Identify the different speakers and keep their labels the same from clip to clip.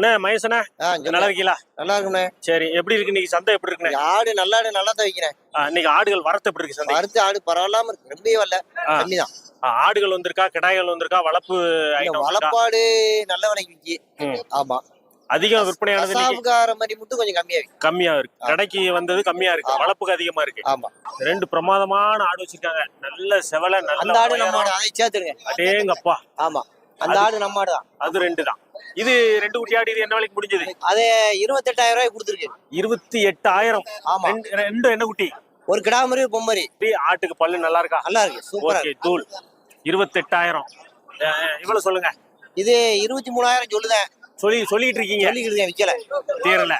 Speaker 1: அண்ணா
Speaker 2: சொல்லுங்க.
Speaker 1: நல்லா இருக்கீங்களா?
Speaker 2: நல்லா இருக்குண்ணே
Speaker 1: சரி எப்படி இருக்கு இன்னைக்கு சந்தை எப்படி இருக்குண்ணே?
Speaker 2: ஆடு நல்ல ஆடு நல்லா தான் வைக்கிறேன்
Speaker 1: இன்னைக்கு ஆடுகள் வரத்து எப்படி இருக்கு சந்தை
Speaker 2: மறுத்து ஆடு பரவாயில்லாம இருக்கு. ரொம்பவே வரல.
Speaker 1: ஆ.
Speaker 2: கம்மி தான்
Speaker 1: ஆ, ஆடுகள் வந்திருக்கா கிடாய்கள் வந்திருக்கா வளர்ப்பு?
Speaker 2: வளப்பாடு நல்ல விலைக்கு. ஆமா.
Speaker 1: அதிகம் விற்பனையானது
Speaker 2: மாதிரி மட்டும் கொஞ்சம் கம்மியா விக்கி
Speaker 1: கம்மியா இருக்கு. கடைக்கு வந்தது கம்மியா இருக்கு.
Speaker 2: ஆமா.
Speaker 1: வளர்ப்புக்கு அதிகமா இருக்கு.
Speaker 2: ஆமா.
Speaker 1: ரெண்டு பிரமாதமான ஆடு வச்சிருக்காங்க. நல்ல செவல
Speaker 2: அந்த
Speaker 1: நல்ல
Speaker 2: ஆடு நம்ம அதை சேர்த்துருங்க
Speaker 1: அடேங்கப்பா.
Speaker 2: ஆமா. அந்த ஆடு நம்ம ஆடு தான்
Speaker 1: அது ரெண்டு தான் இது ரெண்டு குட்டி ஆடு இது என்ன விலைக்கு முடிஞ்சது?
Speaker 2: அது இருபத்தெட்டாயிரம் ரூபாய் கொடுத்துருக்கு.
Speaker 1: இருபத்தி எட்டாயிரம்.
Speaker 2: ஆமா.
Speaker 1: ரெண்டு என்ன குட்டி?
Speaker 2: ஒரு கிடா மாதிரி ஒரு பொம்மரி
Speaker 1: ஆட்டுக்கு பல்லு நல்லா இருக்கா?
Speaker 2: நல்லா இருக்கு. சூப்பரா
Speaker 1: தூள். இருபத்தெட்டாயிரம். இவ்வளவு சொல்லுங்க.
Speaker 2: இது இருபத்தி மூணாயிரம் சொல்லுதேன்.
Speaker 1: சொல்லி சொல்லிட்டு இருக்கீங்க.
Speaker 2: சொல்லிக்கிட்டு விக்கல.
Speaker 1: தீரல.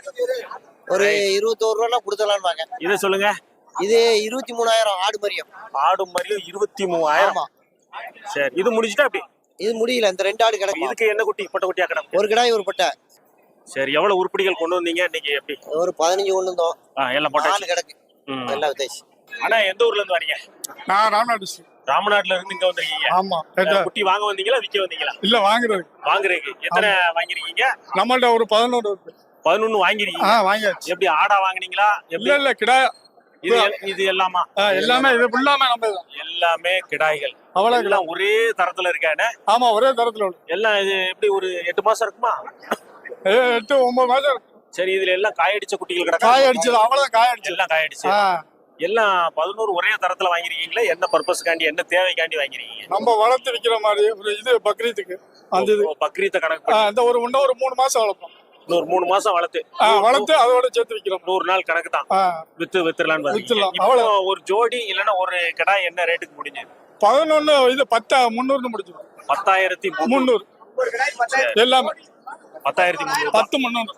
Speaker 2: ஒரு இருபத்தோரு ரூபா கொடுத்தலான்னு பாக்க
Speaker 1: இதை சொல்லுங்க.
Speaker 2: இது இருபத்தி மூணாயிரம் ஆடு மரியம்.
Speaker 1: ஆடு மாதிரியும் இருபத்தி மூவாயிரம் சரி இது முடிஞ்சுட்டா அப்படி
Speaker 2: இது முடியல இந்த ரெண்டு ஆடு கிடக்கு
Speaker 1: இதுக்கு என்ன குட்டி? பட்ட குட்டியா கிடக்கும்
Speaker 2: ஒரு கிடாய் ஒரு பட்டை.
Speaker 1: சரி எவ்வளவு உருப்படிகள் கொண்டு வந்தீங்க? இன்னைக்கு எப்படி?
Speaker 2: ஒரு பதினஞ்சு கொண்டு வந்தோம்.
Speaker 1: எல்லாம்
Speaker 2: நாலு கிடக்கு. எல்லாம் வித்தாச்சு.
Speaker 1: அண்ணா எந்த ஊர்ல இருந்து வரீங்க?
Speaker 3: நான் டிஸ்ட்ரிக்ட்
Speaker 1: ராமநாட்டுல இருந்து இங்க வந்திருக்கீங்க.
Speaker 3: ஆமா
Speaker 1: குட்டி வாங்க வந்தீங்களா விக்க வந்தீங்களா?
Speaker 3: இல்ல வாங்குறது.
Speaker 1: வாங்குறதுக்கு. எத்தனை வாங்கிருக்கீங்க
Speaker 3: நம்மள்ட்ட ஒரு பதினோரு
Speaker 1: பதினொன்னு
Speaker 3: ஆ
Speaker 1: வாங்கிருக்கீங்க
Speaker 3: வாங்கியாச்சு.
Speaker 1: எப்படி ஆடா வாங்குனீங்களா?
Speaker 3: இல்ல
Speaker 1: எப்படி?
Speaker 3: இல்ல கிடா
Speaker 1: இது இது எல்லாமா?
Speaker 3: எல்லாமே இது ஃபுல்லாமே நம்ம
Speaker 1: எல்லாமே கிடாய்கள்.
Speaker 3: அவ்வளவு
Speaker 1: ஒரே தரத்துல இருக்கானே
Speaker 3: ஆமா ஒரே தரத்துல
Speaker 1: எல்லாம் இது எப்படி ஒரு எட்டு மாசம் இருக்குமா?
Speaker 3: எட்டு ஒன்பது மாசம் இருக்கு.
Speaker 1: சரி இதுல எல்லாம் காயடிச்ச குட்டிகள் கிடக்கா?
Speaker 3: காய அடிச்சது அவ்வளவு காய அடிச்சது
Speaker 1: எல்லாம் காயடிச்சு. எல்லாம் பதினோரு ஒரே தரத்துல வாங்கிருக்கீங்களா? என்ன பர்பஸ்க்காண்டி என்ன தேவைக்காண்டி வாங்கிருக்கீங்க?
Speaker 3: நம்ம வளர்த்து விக்கிற மாதிரி ஒரு இது பக்ரீத்துக்கு. அந்த
Speaker 1: பக்ரீத்தை கணக்கு
Speaker 3: இந்த ஒரு இன்னும் ஒரு மூணு மாசம் வளர்ப்போம்.
Speaker 1: இன்னொரு மூணு மாசம் வளர்த்து.
Speaker 3: வளர்த்து அதோட சேர்த்து விக்கிறோம்
Speaker 1: நூறு நாள் கணக்கு தான் வித்து வித்துலான்னு. இப்போ
Speaker 3: அவ்வளவு.
Speaker 1: ஒரு ஜோடி இல்லைன்னா ஒரு கடா என்ன ரேட்டுக்கு முடிஞ்சது?
Speaker 3: பதினொன்னு இது பத்தா முந்நூறுன்னு முடிச்சிடும்
Speaker 1: பத்தாயிரத்தி முந்நூறு.
Speaker 3: எல்லாமே.
Speaker 1: பத்தாயிரத்தி முந்நூறு.
Speaker 3: பத்து முந்நூறு.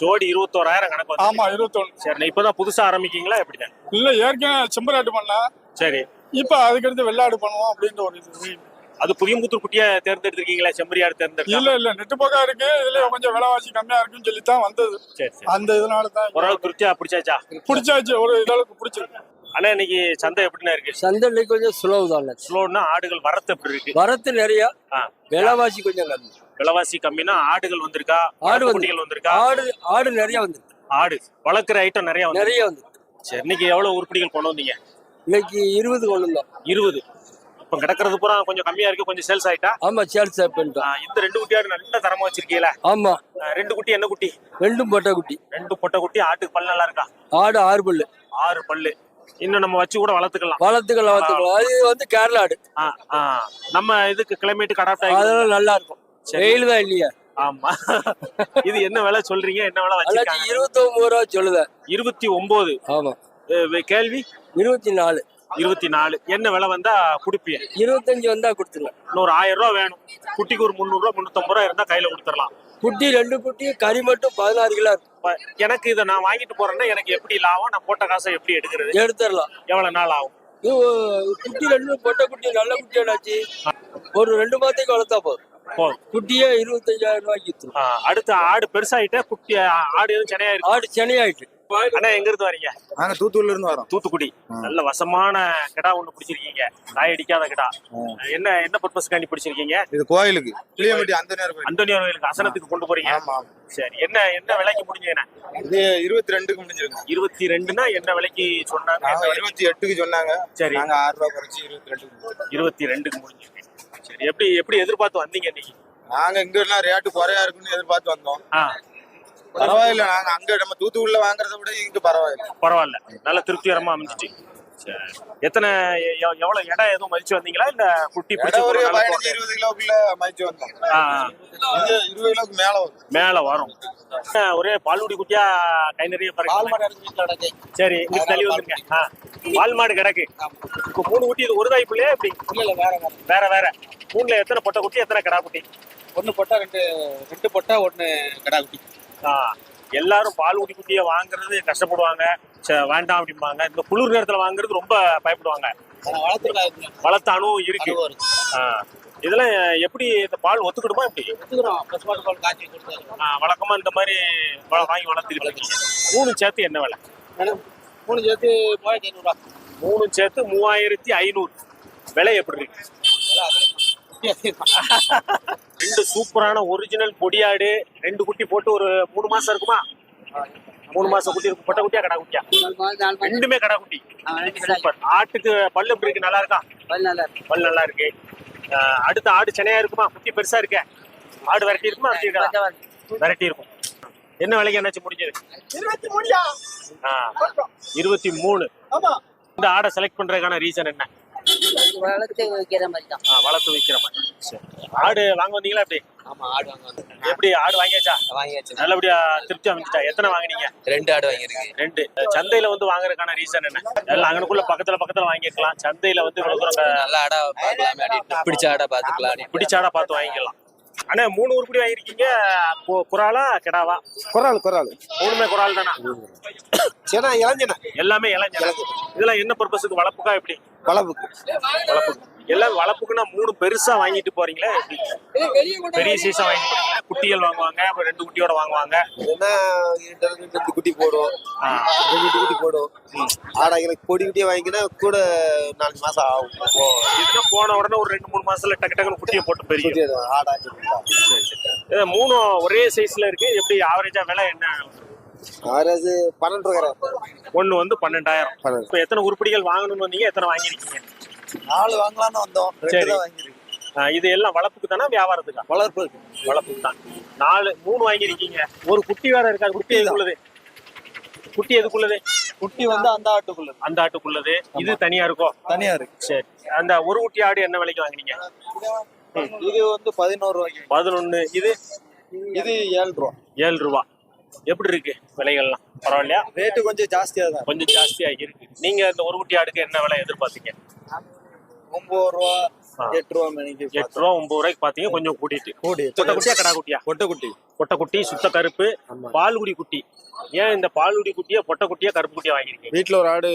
Speaker 1: ஜோடி இருபத்தோராயிரம் கணக்கு
Speaker 3: ஆமா இருபத்தொன்னு.
Speaker 1: சரி இப்பதான் புதுசா ஆரம்பிக்கீங்களா எப்படிதான்?
Speaker 3: இல்ல ஏற்கனவே செம்பராட்டு பண்ணா
Speaker 1: சரி.
Speaker 3: இப்ப அதுக்கடுத்து வெள்ளாடு பண்ணுவோம் அப்படின்ற ஒரு இது.
Speaker 1: அது புதியம்புத்தூர் குட்டியா தேர்ந்தெடுத்திருக்கீங்களா செம்பரியாடு தேர்ந்தெடுத்தா
Speaker 3: இல்ல இல்ல நெட்டு போக்கா இருக்கு. இதுல கொஞ்சம் விலைவாசி கம்மியா இருக்குன்னு சொல்லி தான் வந்தது.
Speaker 1: சரி சரி.
Speaker 3: அந்த இதனால தான்
Speaker 1: ஓரளவு திருப்தியா பிடிச்சாச்சா?
Speaker 3: பிடிச்சாச்சு ஒரு இதளவுக்கு பிடிச்சிருக்கு.
Speaker 1: ஆனா இன்னைக்கு சந்தை எப்படின்னா இருக்கு?
Speaker 4: சந்தையில கொஞ்சம் சுலவு தான்
Speaker 1: ஸ்லோன்னா ஆடுகள் வரத்து எப்படி இருக்கு?
Speaker 4: வரத்து நிறைய. விலைவாசி கொஞ்சம் கம்மி.
Speaker 1: விலைவாசி கம்மினா ஆடுகள் வந்திருக்கா?
Speaker 4: ஆடு வந்து-
Speaker 1: குட்டிகள் வந்திருக்கா?
Speaker 4: ஆடு ஆடு நிறைய வந்துருக்கு.
Speaker 1: ஆடு. வளர்க்குற ஐட்டம் நிறைய வந்து
Speaker 4: நிறைய வந்துருக்கு.
Speaker 1: சரி இன்னைக்கு எவ்வளவு உருப்படிகள் கொண்டு வந்தீங்க?
Speaker 4: இன்னைக்கு இருபது கொண்டு வந்தோம்.
Speaker 1: இருபது. இப்ப கிடக்கிறது பூரா கொஞ்சம் கம்மியா இருக்கு. கொஞ்சம் சேல்ஸ் ஆயிட்டா.
Speaker 4: ஆமா சேல்ஸ் பண்ணிட்டோம்
Speaker 1: இந்த ரெண்டு குட்டி ஆடு நல்ல தரமா வச்சிருக்கீங்களா
Speaker 4: ஆமா.
Speaker 1: ரெண்டு குட்டி என்ன குட்டி?
Speaker 4: ரெண்டும் பொட்டை குட்டி.
Speaker 1: ரெண்டு பொட்டை குட்டி. ஆட்டுக்கு பல் நல்லா இருக்கா?
Speaker 4: ஆடு ஆறு பல்லு.
Speaker 1: ஆறு பல்லு. இன்னும் நம்ம வச்சு கூட வளர்த்துக்கலாம்.
Speaker 4: வளர்த்துக்கலாம் வளர்த்துக்கலாம். அது வந்து கேரளா ஆடு.
Speaker 1: ஆ, ஆ. நம்ம இதுக்கு கிளைமேட்டுக்கு அடாப்ட் ஆகி
Speaker 4: அதெல்லாம் நல்லா இருக்கும். வெயில் தான் இல்லையா?
Speaker 1: ஆமா. இது என்ன விலை சொல்றீங்க? என்ன விலை வச்சிருக்காங்க?
Speaker 4: இருபத்தி ஒன்பது ரூபா சொல்லுவேன்
Speaker 1: இருபத்தி ஒன்பது
Speaker 4: ஆமா.
Speaker 1: கேள்வி?
Speaker 4: இருபத்தி நாலு.
Speaker 1: இருபத்தி நாலு. என்ன விலை வந்தா குடுப்பிய
Speaker 4: இருபத்தஞ்சு வந்தா கொடுத்துருவேன்
Speaker 1: இன்னொரு ஆயிரம் ரூபா வேணும். குட்டிக்கு ஒரு முந்நூறு ரூபா முந்நூத்தம்பது ரூபா இருந்தா கையில கொடுத்துடலாம்.
Speaker 4: குட்டி ரெண்டு குட்டி கறி மட்டும் பதினாறு கிலோ இருக்கும்.
Speaker 1: எனக்கு இதை நான் வாங்கிட்டு போறேன்னா எனக்கு எப்படி லாபம்? நான் போட்ட காசை எப்படி எடுக்கிறது?
Speaker 4: எடுத்துடலாம்.
Speaker 1: எவ்வளவு நாள் ஆகும்?
Speaker 4: குட்டி ரெண்டு பொட்டை குட்டி நல்ல குட்டி என்னாச்சு? ஒரு ரெண்டு மாதத்துக்கு வளர்த்தா போதும். குட்டியே இருபத்தஞ்சாயிரம் ரூபாய்க்கு
Speaker 1: அடுத்து ஆடு பெருசாயிட்ட குட்டி ஆடு எதுவும் சென்னையா இருக்கு?
Speaker 4: ஆடு சென்னையாயிட்டு
Speaker 1: அண்ணா எங்க இருந்து வரீங்க?
Speaker 5: நாங்க தூத்துக்குடில இருந்து வரோம்.
Speaker 1: தூத்துக்குடி. நல்ல வசமான கிடா ஒண்ணு பிடிச்சிருக்கீங்க. காய் அடிக்காத கிடா. என்ன என்ன பர்பஸ்க்காண்டி பிடிச்சிருக்கீங்க?
Speaker 5: இது கோயிலுக்கு. புளியம்பட்டி அந்த நேரம்
Speaker 1: அந்தோனியார் கோயிலுக்கு அசனத்துக்கு கொண்டு போறீங்க.
Speaker 5: ஆமா
Speaker 1: சரி என்ன என்ன விலைக்கு முடிஞ்சதுண்ணா?
Speaker 5: இது இருபத்தி ரெண்டுக்கு முடிஞ்சிருக்கு
Speaker 1: இருபத்தி ரெண்டுனா என்ன விலைக்கு சொன்னாங்க?
Speaker 5: இருபத்தி எட்டுக்கு சொன்னாங்க.
Speaker 1: சரி.
Speaker 5: நாங்க ஆறு ரூபாய் குறைச்சி இருபத்தி ரெண்டுக்கு
Speaker 1: இருபத்தி ரெண்டுக்கு முடிஞ்சிருக்கு. சரி எப்படி எப்படி எதிர்பார்த்து வந்தீங்க இன்னைக்கு?
Speaker 5: நாங்க இங்க எல்லாம் ரேட்டு குறையா இருக்குன்னு எதிர்பார்த்து வந்தோம். பரவாயில்ல. நாங்க அங்க நம்ம தூத்துக்குடில வாங்குறத விட இங்க பரவாயில்ல.
Speaker 1: பரவாயில்ல. நல்ல திருப்திகரமா அமைஞ்சிச்சு. எத்தனை எவ்வளவு இடம் எதுவும் மதிச்சு வந்தீங்களா? இல்ல குட்டி பிடிச்ச
Speaker 5: ஒரு பதினஞ்சு இருபது கிலோக்குள்ள மதிச்சு வந்தோம். இருபது கிலோக்கு மேல வரும்.
Speaker 1: மேல வரும். ஒரே பால்குடி குட்டியா கை நிறைய பாருங்க சரி இங்க தள்ளி வந்துருங்க. பால் மாடு கிடக்கு. இப்போ மூணு குட்டி இது ஒரு தாய் பிள்ளையா எப்படி? வேற வேற. மூணுல எத்தனை பொட்டை குட்டி எத்தனை கடா குட்டி?
Speaker 6: ஒண்ணு பொட்டா ரெண்டு ரெண்டு பொட்டா ஒண்ணு கடா குட்டி.
Speaker 1: எல்லாரும் பால் குட்டி குட்டியை வாங்குறது கஷ்டப்படுவாங்க. வேண்டாம் அப்படிம்பாங்க. இந்த குளிர் நேரத்துல வாங்குறது ரொம்ப பயப்படுவாங்க.
Speaker 6: ஆனா வளர்த்துருக்காங்க
Speaker 1: வளர்த்த அனுபவம் இருக்கு. இதெல்லாம் எப்படி இந்த பால் ஒத்துக்கிடுமா எப்படி? வழக்கமா இந்த மாதிரி வாங்கி வளர்த்துக்கிட்டு. மூணு சேர்த்து என்ன விலை?
Speaker 6: மூணு சேர்த்து மூவாயிரத்தி ஐநூறுரூவா
Speaker 1: மூணு சேர்த்து மூவாயிரத்தி ஐநூறு. விலை எப்படி இருக்கு. ரெண்டு சூப்பரான ஒரிஜினல் பொடியாடு ரெண்டு குட்டி போட்டு ஒரு மூணு மாசம் இருக்குமா? மூணு மாசம் குட்டி இருக்கும் பொட்டை குட்டியா கடா குட்டியா? ரெண்டுமே கடா குட்டி. சூப்பர் ஆட்டுக்கு பல்லு எப்படி இருக்கு? நல்லா இருக்கா? பல் நல்லா இருக்கு. ஆஹ் அடுத்த ஆடு சென்னையா இருக்குமா? குட்டி பெருசா இருக்க. ஆடு விரட்டி இருக்குமா? விரட்டி இருக்கா? விரட்டி இருக்கும். என்ன விலைக்கு என்னாச்சு முடிஞ்சது? ஆஹ் இருபத்தி மூணு. இந்த ஆடை செலக்ட் பண்றதுக்கான ரீசன் என்ன?
Speaker 7: வளர்த்து வைக்கிற மாதிரி தான்.
Speaker 1: வளர்த்து வைக்கிற மாதிரி. சரி. ஆடு வாங்க வந்தீங்களா எப்படி?
Speaker 6: ஆமா ஆடு வாங்க வந்து
Speaker 1: எப்படி ஆடு வாங்கியாச்சா?
Speaker 6: வாங்கியாச்சு.
Speaker 1: நல்லபடியா திருப்தி அமைஞ்சிட்டா எத்தனை வாங்குனீங்க?
Speaker 6: ரெண்டு ஆடு வாங்கியிருக்கு.
Speaker 1: ரெண்டு. சந்தையில வந்து வாங்குறதுக்கான ரீசன் என்ன? எல்லாம் அங்கனுக்குள்ள பக்கத்துல பக்கத்துல வாங்கிக்கலாம் சந்தையில வந்து இவ்வளவு தூரம்
Speaker 6: நல்ல ஆடா பார்க்கலாம் பிடிச்ச ஆடா பாத்துக்கலாம்.
Speaker 1: பிடிச்ச ஆடா பார்த்து வாங்கிக்கலாம். அண்ணா மூணு உருப்படி வாங்கிருக்கீங்க கு- குறாலா கிடாவா?
Speaker 2: குறால் குறால்.
Speaker 1: மூணுமே குறால் தானா?
Speaker 2: சேனா இளஞ்சனா
Speaker 1: எல்லாமே இளைஞர் இதெல்லாம் என்ன பர்பஸுக்கு வளர்ப்புக்கா எப்படி?
Speaker 2: வளவுக்கு
Speaker 1: வளர்ப்புக்கு எல்லாம் வளர்ப்புக்குன்னா மூணு பெருசா வாங்கிட்டு போறீங்களா? பெரிய சைஸா வாங்கிட்டு போறீங்களா? குட்டிகள் வாங்குவாங்க அப்புறம் ரெண்டு குட்டியோட வாங்குவாங்க.
Speaker 2: என்ன ரெண்டு குட்டி போடும். ரெண்டு குட்டி போடும் ஆடா எனக்கு பொடி குட்டியை வாங்கினா கூட நாலு மாசம் ஆகும்.
Speaker 1: இதுனா போன உடனே ஒரு ரெண்டு மூணு மாசத்துல டக்கு டக்குன்னு குட்டியை போட்டு பெரிய
Speaker 2: ஆடா
Speaker 1: இது மூணும் ஒரே சைஸ்ல இருக்கு. எப்படி ஆவரேஜா விலை என்ன?
Speaker 2: ஆறாவது பன்னெண்டு ரூபா
Speaker 1: ஒண்ணு வந்து பன்னெண்டாயிரம்.
Speaker 2: பன்னெண்டு.
Speaker 1: இப்போ எத்தனை உருப்படிகள் வாங்கணும்னு வந்தீங்க எத்தனை வாங்கிருக்கீங்க
Speaker 2: நாலு வாங்கலாம்னு வந்தோம்.
Speaker 1: சரி. இது எல்லாம் வளர்ப்புக்கு தானே வியாபாரத்துக்கா?
Speaker 2: வளர்ப்பு
Speaker 1: வளர்ப்புக்கு தான். நாலு மூணு வாங்கியிருக்கீங்க. ஒரு குட்டி வேற இருக்கா? குட்டி எதுக்குள்ளது? குட்டி எதுக்குள்ளது?
Speaker 2: குட்டி வந்து அந்த ஆட்டுக்குள்ள
Speaker 1: அந்த ஆட்டுக்குள்ளது. இது தனியா இருக்கும்
Speaker 2: தனியா இருக்கு.
Speaker 1: சரி. அந்த ஒரு குட்டி ஆடு என்ன விலைக்கு வாங்குனீங்க?
Speaker 2: இது வந்து பதினோரு ரூபாய்க்கு.
Speaker 1: பதினொன்னு. இது?
Speaker 2: இது ஏழு ரூபா.
Speaker 1: ஏழு ரூபா. எப்படி இருக்கு விலைகள்லாம்? பரவாயில்லையா?
Speaker 2: ரேட்டு கொஞ்சம் ஜாஸ்தியா தான்
Speaker 1: கொஞ்சம் ஜாஸ்தியா இருக்கு. நீங்க இந்த ஒரு குட்டி ஆடுக்கு என்ன விலை எதிர்பார்த்தீங்க?
Speaker 2: ஒன்பது ரூபா. எட்டு ரூபா மணிக்கு
Speaker 1: எட்டு ரூபா ஒன்பது ரூபாய்க்கு பாத்தீங்க கொஞ்சம் கூட்டிட்டு.
Speaker 2: கூடி
Speaker 1: கொட்டை குட்டியா கடா குட்டியா?
Speaker 2: கொட்டைக்குட்டி
Speaker 1: கொட்டை குட்டி சுத்த கருப்பு பால்குடி குட்டி. ஏன் இந்த பால்குடி குட்டியா பொட்டை குட்டியா கருப்பு குட்டியா வாங்கிருக்கீங்க
Speaker 5: வீட்டுல ஒரு ஆடு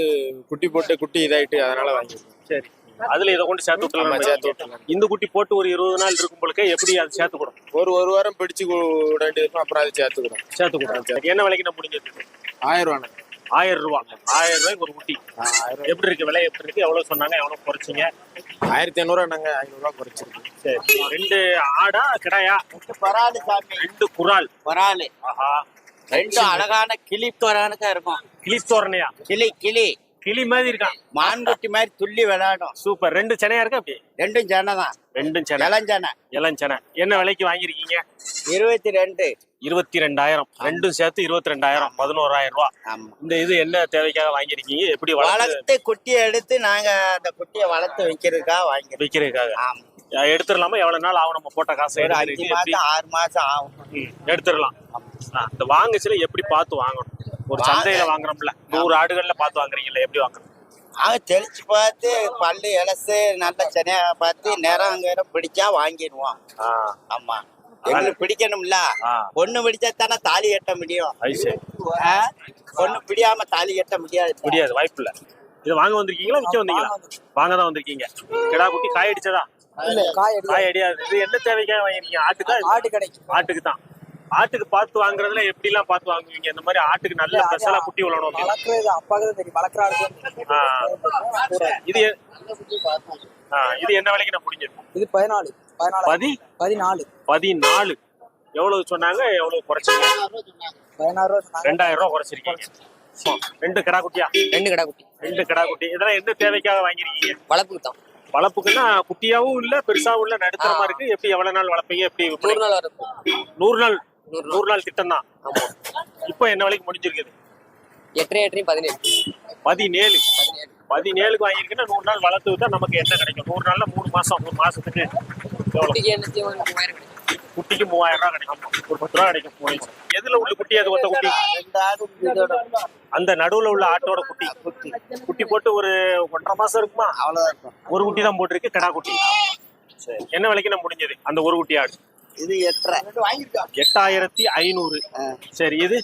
Speaker 5: குட்டி போட்டு குட்டி இதாயிட்டு அதனால வாங்கிருக்கோம்
Speaker 1: சரி. அதுல இதை கொண்டு சேர்த்து
Speaker 5: ஆமா, சேர்த்து
Speaker 1: விட்டுலாம். இந்த குட்டி போட்டு ஒரு இருபது நாள் இருக்கும் பொழுது எப்படி அது சேர்த்து கூடும்
Speaker 5: ஒரு ஒரு வாரம் பிடிச்சு விடாண்டு இருக்கும் அப்புறம் அது சேர்த்துக்கிறோம்
Speaker 1: சேர்த்து கூடும் என்ன விலைக்கு நான் முடிஞ்சது
Speaker 5: ஆயிரம் ரூபாண்ணே.
Speaker 1: ஆயிரம் ரூபா. ஆயிரம் ரூபாய்க்கு ஒரு குட்டி. எப்படி இருக்கு விலை? எப்படி இருக்கு? எவ்வளவு சொன்னாங்க? எவ்வளவு குறைச்சிங்க?
Speaker 5: ஆயிரத்தி ஐநூறுவா நாங்க ஐநூறு ரூபா குறைச்சிருக்கோம்
Speaker 1: சரி. ரெண்டு ஆடா கிடாயா?
Speaker 6: வராலு சாமி.
Speaker 1: ரெண்டு குரால்.
Speaker 6: வராலு
Speaker 1: ஆஹா.
Speaker 6: ரெண்டு அழகான கிளி வரானுக்கா இருக்கும்.
Speaker 1: கிளித்தோரணையா
Speaker 6: கிளி கிளி.
Speaker 1: கிளி மாதிரி இருக்கான்.
Speaker 6: மான்குட்டி மாதிரி துள்ளி விளையாடும்.
Speaker 1: சூப்பர் ரெண்டு சென்னையா இருக்கா அப்படி?
Speaker 6: ரெண்டும் ஜன தான்.
Speaker 1: ரெண்டும் சென்னை
Speaker 6: இளஞ்சனை
Speaker 1: இளஞ்சனை என்ன விலைக்கு வாங்கியிருக்கீங்க?
Speaker 6: இருபத்தி ரெண்டு
Speaker 1: இருபத்தி ரெண்டாயிரம் ரெண்டும் சேர்த்து இருபத்தி ரெண்டாயிரம் பதினோராயிரம் ரூபா. இந்த இது என்ன தேவைக்காக வாங்கியிருக்கீங்க? எப்படி வளர்த்து
Speaker 6: குட்டியை எடுத்து நாங்க அந்த குட்டியை வளர்த்து வைக்கிறதுக்காக வாங்கிருக்கோம்
Speaker 1: விற்கிறதுக்காக
Speaker 6: ஆமா.
Speaker 1: எடுத்துடலாமா? எவ்வளவு நாள் ஆகும்? நம்ம போட்ட காசை
Speaker 6: ஆறு மாசம் ஆகும்.
Speaker 1: எடுத்துடலாம். இந்த வாங்குச்சுல எப்படி பார்த்து வாங்கணும்? ஒரு சந்தையில வாங்குறோம்ல. நூறு ஆடுகள்ல பார்த்து வாங்குறீங்கல்ல எப்படி வாங்கணும்
Speaker 6: நாங்க தெளிச்சு பார்த்து பல்லு இலசு நல்ல சென்னையா பார்த்து நேரம் நேரம் பிடிச்சா வாங்கிடுவோம். ஆமா. எங்களுக்கு பிடிக்கணும்ல. பொண்ணு பிடிச்சா தானே தாலி கட்ட முடியும்? பொண்ணு பிடியாம தாலி கட்ட முடியாது.
Speaker 1: முடியாது வாய்ப்பு இல்ல. இது வாங்க வந்திருக்கீங்களா விற்க வந்தீங்களா? வாங்க தான் வந்திருக்கீங்க. கிடா குட்டி காய் அடிச்சதா? காய் அடியாது. இது என்ன தேவைக்காக வாங்கிருக்கீங்க ஆட்டுக்கா?
Speaker 7: ஆட்டு கடைக்கு
Speaker 1: ஆட்டுக்கு தான். ஆட்டுக்கு பார்த்து வாங்குறதுல எப்படி எல்லாம் பார்த்து வாங்குவீங்க? இந்த மாதிரி ஆட்டுக்கு நல்ல ஸ்பெஷலா குட்டி விழணும்.
Speaker 7: வளர்க்குறது அப்பாவுக்கு தான் தெரியும். வளர்க்குற ஆளுக்கு
Speaker 1: ஆ. இது இது என்ன விலைக்கு நான் முடிஞ்சிருக்கும்
Speaker 7: இது பதினாலு. பதினாலு.
Speaker 1: பதி?
Speaker 7: பதினாலு.
Speaker 1: பதினாலு. எவ்வளவு சொன்னாங்க? எவ்வளவு குறைச்சிங்க?
Speaker 7: பதினாறு ரூபா
Speaker 1: ரெண்டாயிரம் ரூபாய் குறைச்சிருக்கீங்க. ரெண்டு கிடா குட்டியா?
Speaker 7: ரெண்டு கடை குட்டி.
Speaker 1: ரெண்டு கிடா குட்டி. இதெல்லாம் என்ன தேவைக்காக வாங்கிருக்கீங்க
Speaker 7: வளர்ப்புக்கு தான்.
Speaker 1: வளர்ப்புக்குன்னா குட்டியாவும் இல்ல பெருசாவும் இல்ல நடுத்தரமா இருக்கு. எப்படி எவ்வளவு நாள் வளர்ப்பீங்க? எப்படி
Speaker 7: நூறு? நாள்
Speaker 1: நூறு நாள் நூறு நாள் திட்டம் தான் இப்போ என்ன விலைக்கு முடிஞ்சிருக்குது?
Speaker 7: எட்டரை எட்டரையும் பதினேழு.
Speaker 1: பதினேழு. பதினேழுக்கு வாங்கியிருக்குன்னா நூறு நாள் வளர்த்து விட்டா நமக்கு என்ன கிடைக்கும்? நூறு நாள்ல மூணு மாசம் மூணு மாசத்துக்கு
Speaker 7: குட்டிக்கு மூவாயிரம்
Speaker 1: ரூபாய் கிடைக்கும். ஒரு பத்து ரூபா கிடைக்கும். எதுல உள்ள குட்டி அது ஒத்த குட்டி? அந்த நடுவுல உள்ள ஆட்டோட குட்டி. குட்டி. போட்டு ஒரு ஒன்றரை மாசம் இருக்குமா?
Speaker 6: அவ்வளவுதான்
Speaker 1: ஒரு குட்டி தான் போட்டிருக்கு கிடா குட்டி. சரி. என்ன விலைக்கு நான் முடிஞ்சது? அந்த ஒரு குட்டி ஆடு.
Speaker 6: இது எட்டரை.
Speaker 1: எட்டாயிரத்தி ஐநூறு. சரி இது?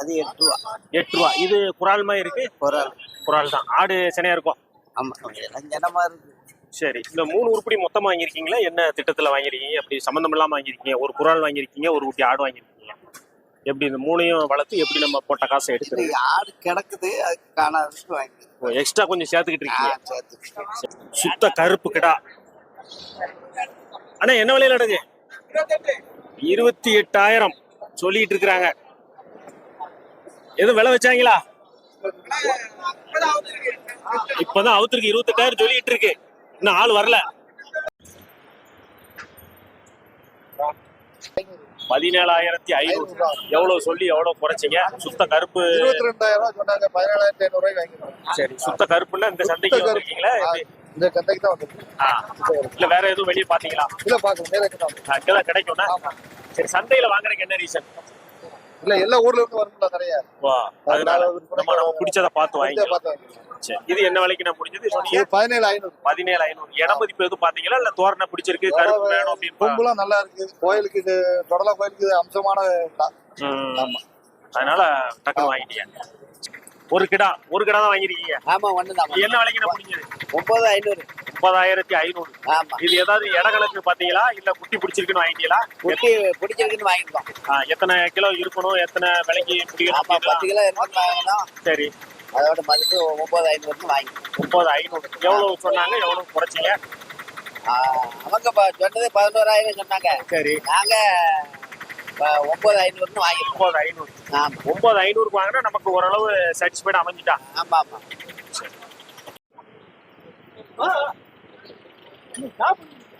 Speaker 6: அது எட்டு ரூபா.
Speaker 1: எட்டு ரூபா. இது குரால் மாதிரி இருக்கு?
Speaker 6: குரல்.
Speaker 1: குரால் தான். ஆடு சென்னையா இருக்கும்?
Speaker 6: ஆமா. இளஞ்சனமா இருக்கு.
Speaker 1: சரி இந்த மூணு உருப்படி மொத்தமா வாங்கியிருக்கீங்களா? என்ன திட்டத்துல வாங்கிருக்கீங்க அப்படி சம்மந்தம் இல்லாம வாங்கியிருக்கீங்க? ஒரு குரால் வாங்கியிருக்கீங்க ஒரு குட்டி ஆடு வாங்கியிருக்கீங்க எப்படி இந்த மூணையும் வளர்த்து எப்படி நம்ம போட்ட காசை எடுக்கிறது?
Speaker 6: ஆடு கிடக்குது அது வாங்கி
Speaker 1: எக்ஸ்ட்ரா கொஞ்சம் சேர்த்துக்கிட்டு இருக்கீங்க. சுத்த கருப்பு கிடா. அண்ணா என்ன விலையில அடகு இருபத்தி எட்டாயிரம் சொல்லிட்டு இருக்கிறாங்க எதுவும் விலை வச்சாங்களா? இப்பதான் அவுத்துருக்கு. இருபத்தெட்டாயிரம் சொல்லிட்டு இருக்கு இன்னும் ஆள் வரல. பதினேழாயிரத்தி ஐநூறு. எவ்வளவு சொல்லி எவ்வளவு குறைச்சிங்க? சுத்த கருப்பு
Speaker 5: இருபத்தி ரெண்டாயிரம் ரூபாய் சொன்னாங்க. பதினேழாயிரத்தி ஐநூறு
Speaker 1: சரி சுத்த கருப்புன்னா இந்த சந்தைக்கு எப்படி?
Speaker 5: இந்த சந்தைக்கு தான் வந்து
Speaker 1: ஆ. இல்ல வேற எதுவும் வெளியே பாத்தீங்களா?
Speaker 5: இல்ல பாக்கணும் நேரக்கு தான்
Speaker 1: கிடைக்கும்னா? சரி சந்தையில வாங்குறதுக்கு என்ன ரீசன்
Speaker 5: இல்ல எல்லா ஊர்ல இருந்து வரும்ல நிறைய.
Speaker 1: வா அதனால நம்ம நம்ம பிடிச்சத பார்த்து. சரி இது என்ன விலைக்கு நான் முடிஞ்சது?
Speaker 5: பதினேழு ஐநூறு.
Speaker 1: பதினேழு ஐநூறு. இட மதிப்பு எதுவும் பாத்தீங்களா இல்ல தோரணை பிடிச்சிருக்கு கருப்பு வேணும் அப்படின்னு
Speaker 5: கொம்புலாம் நல்லா இருக்கு கோயிலுக்கு இது தொடலா கோயிலுக்கு அம்சமான இடம்.
Speaker 1: ம். அதனால டக்குனு வாங்கிட்டீங்க. ஒரு கிடா ஒரு கிடா தான் வாங்கிருக்கீங்க
Speaker 6: ஆமா ஒண்ணுதான்
Speaker 1: என்ன விலைக்கு முடிஞ்சது?
Speaker 6: ஒன்பது ஐநூறு.
Speaker 1: முப்பதாயிரத்தி ஐநூறு.
Speaker 6: ஆமா.
Speaker 1: இது ஏதாவது இட கணக்கு பாத்தீங்களா இல்ல குட்டி பிடிச்சிருக்குன்னு வாங்கிட்டீங்களா?
Speaker 6: குட்டி பிடிச்சிருக்குன்னு வாங்கிக்கலாம்
Speaker 1: ஆ, எத்தனை கிலோ இருக்கணும்? எத்தனை விலைக்கு முடியணும்
Speaker 6: பத்து கிலோ இருக்குன்னு வாங்கணும்
Speaker 1: சரி.
Speaker 6: அதோட மதிப்பு ஒன்பது ஐநூறுன்னு வாங்கிக்கலாம்
Speaker 1: முப்பது ஐநூறு. எவ்வளவு சொன்னாங்க? எவ்வளவு குறைச்சிங்க?
Speaker 6: அவங்க சொன்னது பதினோராயிரம் சொன்னாங்க.
Speaker 1: சரி.
Speaker 6: நாங்க ஒன்பது ஐநூறுன்னு வாங்கிக்கலாம்
Speaker 1: ஒன்பது ஐநூறு.
Speaker 6: ஆமா.
Speaker 1: ஒன்பது ஐநூறுக்கு வாங்கினா நமக்கு ஓரளவு சாட்டிஸ்ஃபைட் அமைஞ்சிட்டா?
Speaker 6: ஆமா ஆமா.